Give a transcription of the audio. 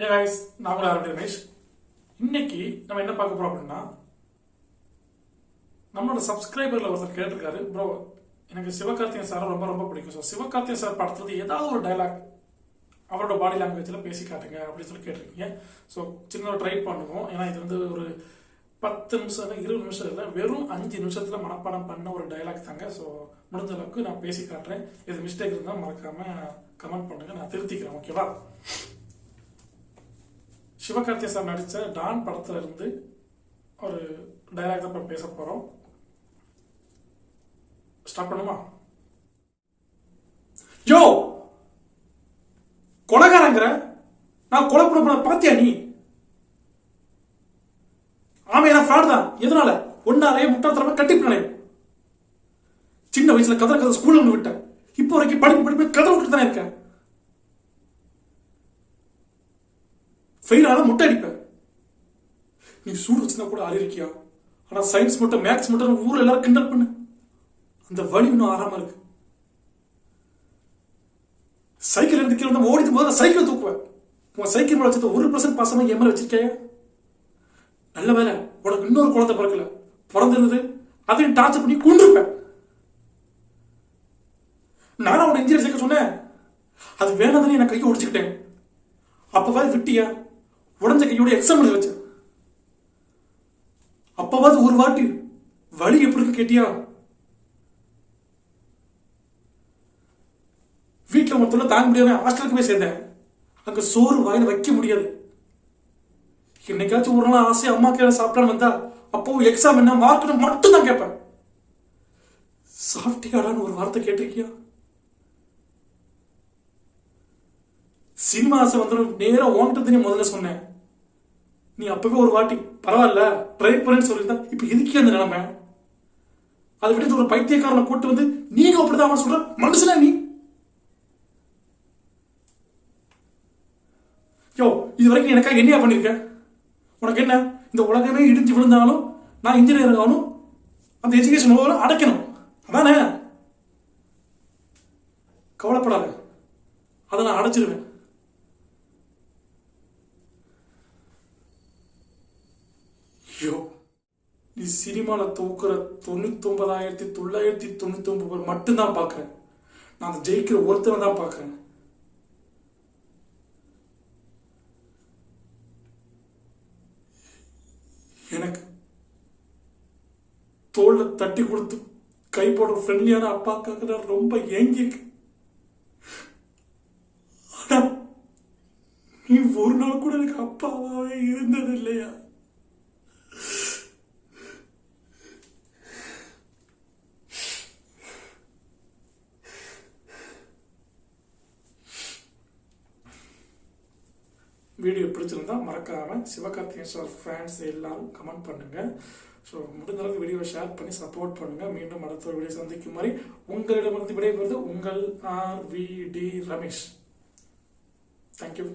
ஏ guys நான் கூட ஆரம்பி ரமேஷ். இன்னைக்கு நம்ம என்ன பார்க்க போறோம் அப்படின்னா நம்மளோட சப்ஸ்கிரைபர்ல ஒருத்தர் கேட்டிருக்காரு. ப்ரோ எனக்கு சிவகார்த்திகன் சார் ரொம்ப ரொம்ப பிடிக்கும். ஸோ சிவகார்த்திகேயன் சார் படத்துல ஏதாவது ஒரு டைலாக் அவரோட பாடி லாங்குவேஜில் பேசி காட்டுங்க அப்படின்னு சொல்லி கேட்டிருக்கீங்க. ஸோ சின்னதாக ட்ரை பண்ணுவோம். ஏன்னா இது வந்து ஒரு பத்து நிமிஷம் இல்லை இருபது நிமிஷம் இல்லை வெறும் அஞ்சு நிமிஷத்தில் மனப்பாடம் பண்ண ஒரு டைலாக் தாங்க. ஸோ முடிஞ்ச அளவுக்கு நான் பேசி காட்டுறேன். இது மிஸ்டேக் இருந்தால் மறக்காமல் கமெண்ட் பண்ணுங்க. நான் திருத்திக்கிறேன் ஓகேவா சிவகார்த்திகேயன் சார் நடித்த டான் படத்துல இருந்து ஒரு டைலாக் தான் இப்போ பேச போகிறோம் ஸ்டார்ட் பண்ணுமா? யோ! கொலகாரங்கிற? நான் கொலை பண்ண பார்த்தியா நீ? ஆமா நான் ஃப்ராட் தான். எதனால? ஒன்னாலே முட்டாள்தனமா கட்டிப்பினாலே சின்ன வயசுல கதற கதை ஸ்கூல்ல விட்டேன். இப்போ வரைக்கும் படிப்பு படிப்பு கதை விட்டு தானே இருக்கேன். ஃபெயில் ஆனால் முட்டை அடிப்பேன் நீ சூடு வச்சுனா கூட அறிவிக்கியா ஆனால் சயின்ஸ் மட்டும் மேக்ஸ் மட்டும் ஊரில் எல்லாரும் கிண்டல் பண்ணு. அந்த வலி இன்னும் ஆறாம இருக்கு. சைக்கிள் இருந்து கீழே வந்து ஓடிக்கும் போது சைக்கிள் தூக்குவேன். உன் சைக்கிள் மேலே வச்சது ஒரு பர்சன்ட் பாசமா என் வச்சிருக்கேன் நல்ல வேலை உனக்கு இன்னொரு குழந்தை பிறக்கல. பிறந்திருந்தது அதையும் டார்ச்சர் பண்ணி கொண்டிருப்பேன் நானும் அவனை இன்ஜினியர் சேர்க்க சொன்னேன். அது வேணாதானே நான் கையை உடைச்சுக்கிட்டேன் அப்பவாது விட்டியா? உடஞ்ச கையோட எக்ஸாம் வச்ச வச்சேன். அப்பவாது ஒரு வாட்டி வழி எப்படி இருக்கு கேட்டியா? வீட்டில் மொத்தம் தாங்க முடியாம ஹாஸ்டலுக்கு போய் சேர்ந்தேன். அங்க சோறு வாயில வைக்க முடியாது. என்னைக்காச்சும் ஒரு நாள் ஆசை அம்மா கையில சாப்பிட்டான்னு வந்தா அப்போ எக்ஸாம் என்ன மார்க் மட்டும் தான் கேட்பேன். சாப்பிட்டியாடான்னு ஒரு வார்த்தை கேட்டிருக்கியா? சினிமா வந்து வந்துடும் நேரா நீ முதல்ல சொன்னேன் நீ அப்பவே ஒரு வாட்டி பரவாயில்ல ட்ரை பண்ணேன்னு சொல்லியிருந்தா இப்ப எதுக்கே அந்த நிலைமை? அதை விட்டு ஒரு பைத்தியக்காரனை கூட்டு வந்து நீங்க அப்படிதான் அவன் சொல்ற மனுஷனா நீ. யோ இது வரைக்கும் எனக்காக என்னையா பண்ணிருக்க? உனக்கு என்ன? இந்த உலகமே இடிஞ்சு விழுந்தாலும் நான் இன்ஜினியர் ஆகணும் அந்த எஜுகேஷன் ஓவரும் அடைக்கணும். அதானே? கவலைப்படாத. அதை நான் அடைச்சிருவேன். ஐயோ நீ சினிமாவில் தூக்குற தொண்ணூத்தொன்பதாயிரத்தி தொள்ளாயிரத்தி தொண்ணூத்தி ஒன்பது பேர் மட்டும்தான் பார்க்குறேன். நான் அந்த ஜெயிக்கிற ஒருத்தனை தான் பார்க்குறேன். எனக்கு தோல்ல தட்டி கொடுத்து கை போடுற ஃப்ரெண்ட்லியான அப்பாக்காக நான் ரொம்ப ஏங்கி ஆனா நீ ஒரு நாள் கூட எனக்கு அப்பாவே இருந்தது இல்லையா வீடியோ பிடிச்சிருந்தா மறக்காம சிவகார்த்திகேயன் சார் ஃபேன்ஸ் எல்லாரும் கமெண்ட் பண்ணுங்க. ஸோ முடிந்த அளவுக்கு வீடியோவை ஷேர் பண்ணி சப்போர்ட் பண்ணுங்க. மீண்டும் அடுத்த ஒரு வீடியோ சந்திக்கும் மாதிரி உங்களிடமிருந்து விடைபெறுவது உங்கள் R V D Ramesh. Thank you